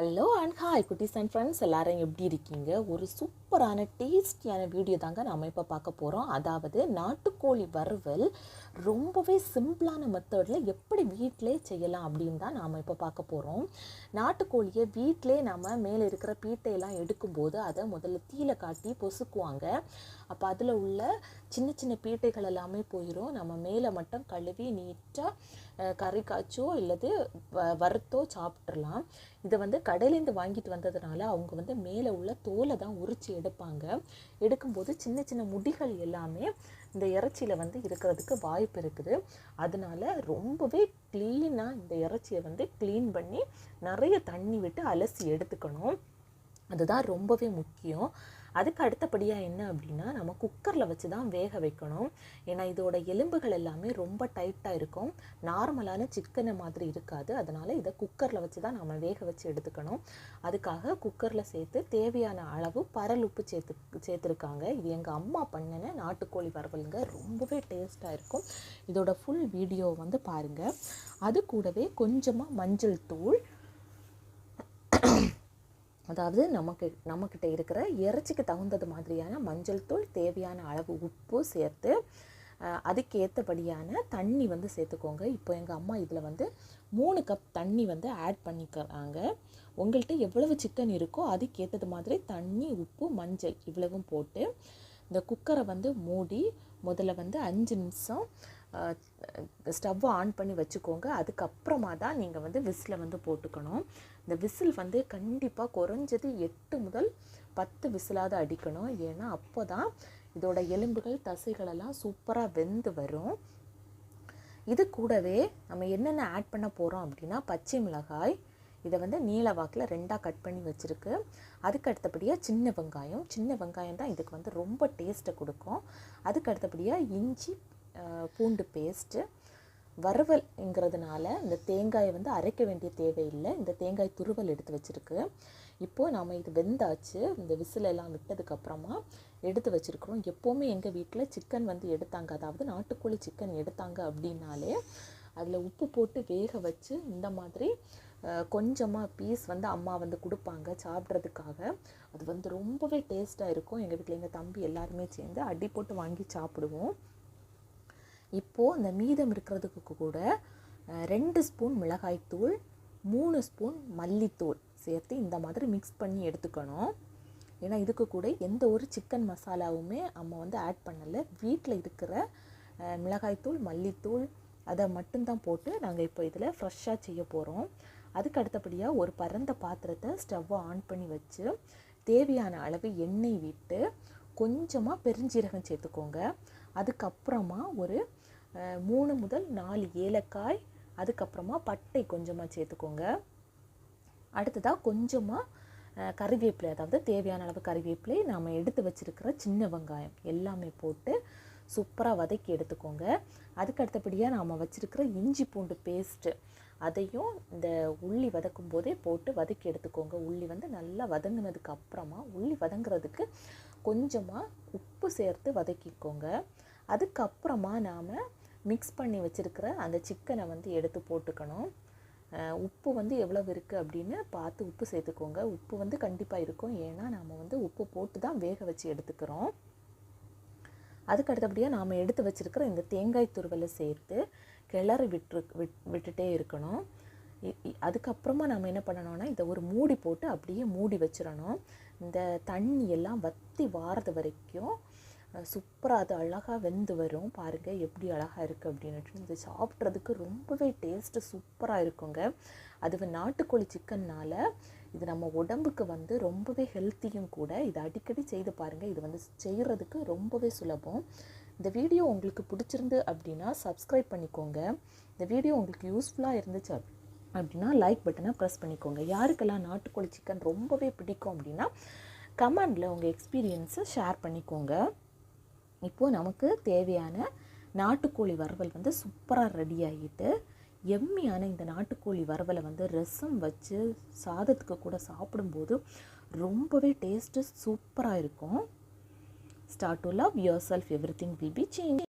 Hello and hi குட்டிஸ் and friends. எல்லாரும் எப்படி இருக்கீங்க? ஒரு சூப்பரான டேஸ்டியான வீடியோ தாங்க நம்ம இப்போ பார்க்க போகிறோம் அதாவது நாட்டுக்கோழி வறுவல் ரொம்பவே சிம்பிளான மெத்தடில் எப்படி வீட்டிலே செய்யலாம் அப்படின்னு தான் நாம் இப்போ பார்க்க போகிறோம் நாட்டுக்கோழியை வீட்டிலே நம்ம மேலே இருக்கிற பீட்டையெல்லாம் எடுக்கும்போது அதை முதல்ல தீயில காட்டி பொசுக்குவாங்க. அப்போ அதில் உள்ள சின்ன சின்ன பீட்டைகள் எல்லாமே போயிடும் நம்ம மேலே மட்டும் கழுவி நீட்டாக கறி காய்ச்சோ இல்லது வ வறுத்தோ சாப்பிட்றலாம் இதை வந்து கடையிலேருந்து வாங்கிட்டு வந்ததுனால அவங்க வந்து மேலே உள்ள தோலை தான் உரித்து எடுப்பாங்க. எடுக்கும்போது சின்ன சின்ன முடிகள் எல்லாமே இந்த இறைச்சியில் வந்து இருக்கிறதுக்கு வாய்ப்பு இருக்குது. அதனால ரொம்பவே க்ளீனாக இந்த இறைச்சியை வந்து க்ளீன் பண்ணி நிறைய தண்ணி விட்டு அலசி எடுத்துக்கணும். அதுதான் ரொம்பவே முக்கியம். அதுக்கு அடுத்தபடியாக என்ன அப்படின்னா நம்ம குக்கரில் வச்சு தான் வேக வைக்கணும். ஏன்னா இதோட எலும்புகள் எல்லாமே ரொம்ப டைட்டாக இருக்கும். நார்மலான சிக்கனை மாதிரி இருக்காது. அதனால் இதை குக்கரில் வச்சு தான் நம்ம வேக வச்சு எடுத்துக்கணும். அதுக்காக குக்கரில் சேர்த்து தேவையான அளவு பரல் உப்பு சேர்த்து சேர்த்துருக்காங்க. இது எங்கள் அம்மா பண்ணின நாட்டுக்கோழி வறுவலுங்க. ரொம்பவே டேஸ்ட்டாக இருக்கும். இதோட ஃபுல் வீடியோ வந்து பாருங்கள் அது கூடவே கொஞ்சமாக மஞ்சள் தூள் அதாவது நமக்கு நம்மக்கிட்ட இருக்கிற இறைச்சிக்கு தகுந்தது மாதிரியான மஞ்சள் தூள் தேவையான அளவு உப்பு சேர்த்து அதுக்கேற்றபடியான தண்ணி வந்து சேர்த்துக்கோங்க. இப்போ எங்கள் அம்மா இதில் வந்து மூணு கப் தண்ணி வந்து ஆட் பண்ணிக்கிறாங்க. உங்கள்கிட்ட எவ்வளவு சிக்கன் இருக்கோ அதுக்கேற்றது மாதிரி தண்ணி உப்பு மஞ்சள் இவ்வளவும் போட்டு இந்த குக்கரை வந்து மூடி முதல்ல வந்து அஞ்சு நிமிஷம் ஸ்டவ்வை ஆன் பண்ணி வச்சுக்கோங்க. அதுக்கப்புறமா தான் நீங்கள் வந்து விசிலை வந்து போட்டுக்கணும். இந்த விசில் வந்து கண்டிப்பாக குறைஞ்சது எட்டு முதல் பத்து விசிலாவது அடிக்கணும். ஏன்னா அப்போ தான் இதோட எலும்புகள் தசைகளெல்லாம் சூப்பராக வெந்து வரும். இது கூடவே நம்ம என்னென்ன ஆட் பண்ண போகிறோம் அப்படின்னா பச்சை மிளகாய் இதை வந்து நீல வாக்கில் ரெண்டாக கட் பண்ணி வச்சுருக்கு. அதுக்கு அடுத்தபடியாக சின்ன வெங்காயம். சின்ன வெங்காயம் தான் இதுக்கு வந்து ரொம்ப டேஸ்ட்டை கொடுக்கும். அதுக்கு அடுத்தபடியாக இஞ்சி பூண்டு பேஸ்ட்டு வறுவல்ங்கிறதுனால இந்த தேங்காயை வந்து அரைக்க வேண்டிய தேவையில்லை. இந்த தேங்காய் துருவல் எடுத்து வச்சுருக்கு. இப்போது நாம் இது வெந்தாச்சு. இந்த விசிலெல்லாம் விட்டதுக்கப்புறமா எடுத்து வச்சுருக்குறோம். எப்போவுமே எங்கள் வீட்டில் சிக்கன் வந்து எடுத்தாங்க. அதாவது நாட்டுக்கோழி சிக்கன் எடுத்தாங்க அப்படின்னாலே அதில் உப்பு போட்டு வேக வச்சு இந்த மாதிரி கொஞ்சமாக பீஸ் வந்து அம்மா வந்து கொடுப்பாங்க சாப்பிட்றதுக்காக. அது வந்து ரொம்பவே டேஸ்ட்டாக இருக்கும். எங்கள் வீட்டில் எங்கள் தம்பி எல்லாருமே சேர்ந்து அடி போட்டு வாங்கி சாப்பிடுவோம். இப்போது அந்த மீதம் இருக்கிறதுக்கு கூட ரெண்டு ஸ்பூன் மிளகாய்த்தூள் மூணு ஸ்பூன் மல்லித்தூள் சேர்த்து இந்த மாதிரி மிக்ஸ் பண்ணி எடுத்துக்கணும். ஏன்னா இதுக்கு கூட எந்த ஒரு சிக்கன் மசாலாவுமே அம்மா வந்து ஆட் பண்ணலை. வீட்டில் இருக்கிற மிளகாய்த்தூள் மல்லித்தூள் அதை மட்டும்தான் போட்டு நாங்கள் இப்போ இதில் ஃப்ரெஷ்ஷாக செய்ய போகிறோம் அதுக்கு அடுத்தபடியாக ஒரு பரந்த பாத்திரத்தை ஸ்டவ்வை ஆன் பண்ணி வச்சு தேவையான அளவு எண்ணெய் விட்டு கொஞ்சமாக பெருஞ்சீரகம் சேர்த்துக்கோங்க. அதுக்கப்புறமா ஒரு மூணு முதல் நாலு ஏலக்காய் அதுக்கப்புறமா பட்டை கொஞ்சமாக சேர்த்துக்கோங்க. அடுத்ததாக கொஞ்சமாக கறிவேப்பிலை அதாவது தேவையான அளவு கறிவேப்பிலை நாம் எடுத்து வச்சுருக்கிற சின்ன வெங்காயம் எல்லாமே போட்டு சூப்பராக வதக்கி எடுத்துக்கோங்க. அதுக்கு அடுத்தபடியாக நாம் வச்சுருக்கிற இஞ்சி பூண்டு பேஸ்ட்டு அதையும் இந்த உள்ளி வதக்கும் போதே போட்டு வதக்கி எடுத்துக்கோங்க. உள்ளி வந்து நல்லா வதங்கினதுக்கு அப்புறமா உள்ளி வதங்குறதுக்கு கொஞ்சமாக உப்பு சேர்த்து வதக்கிக்கோங்க. அதுக்கப்புறமா நாம் மிக்ஸ் பண்ணி வச்சுருக்கிற அந்த சிக்கனை வந்து எடுத்து போட்டுக்கணும். உப்பு வந்து எவ்வளவு இருக்குது அப்படின்னு பார்த்து உப்பு சேர்த்துக்கோங்க. உப்பு வந்து கண்டிப்பாக இருக்கும். ஏன்னா நாம் வந்து உப்பு போட்டு தான் வேக வச்சு எடுத்துக்கிறோம். அதுக்கு அடுத்தபடியாக நாம் எடுத்து வச்சுருக்கிற இந்த தேங்காய் துருவலை சேர்த்து கிளறி விட்டு விட் விட்டுட்டே இருக்கணும். அதுக்கப்புறமா நம்ம என்ன பண்ணணும்னா இதை ஒரு மூடி போட்டு அப்படியே மூடி வச்சிடணும். இந்த தண்ணி எல்லாம் வற்றி வாரது வரைக்கும் சூப்பராக அது அழகாக வெந்து வரும். பாருங்கள் எப்படி அழகாக இருக்குது அப்படின்ட்டு இது சாப்பிட்றதுக்கு ரொம்பவே டேஸ்ட்டு சூப்பராக இருக்குங்க. அது நாட்டுக்கோழி சிக்கன்னால் இது நம்ம உடம்புக்கு வந்து ரொம்பவே ஹெல்த்தியும் கூட இது அடிக்கடி செய்து பாருங்கள் இது வந்து செய்கிறதுக்கு ரொம்பவே சுலபம். இந்த வீடியோ உங்களுக்கு பிடிச்சிருந்து அப்படின்னா சப்ஸ்கிரைப் பண்ணிக்கோங்க. இந்த வீடியோ உங்களுக்கு யூஸ்ஃபுல்லாக இருந்துச்சு அப்படின்னா லைக் பட்டனை ப்ரெஸ் பண்ணிக்கோங்க. யாருக்கெல்லாம் நாட்டுக்கோழி சிக்கன் ரொம்பவே பிடிக்கும் அப்படின்னா கமெண்டில் உங்கள் எக்ஸ்பீரியன்ஸை ஷேர் பண்ணிக்கோங்க. இப்போது நமக்கு தேவையான நாட்டுக்கோழி வறுவல் வந்து சூப்பராக ரெடி ஆகிட்டு எம்மியான இந்த நாட்டுக்கோழி வறுவலை வந்து ரசம் வச்சு சாதத்துக்கு கூட சாப்பிடும்போது ரொம்பவே டேஸ்ட்டு சூப்பராக இருக்கும். Start to love yourself everything will be change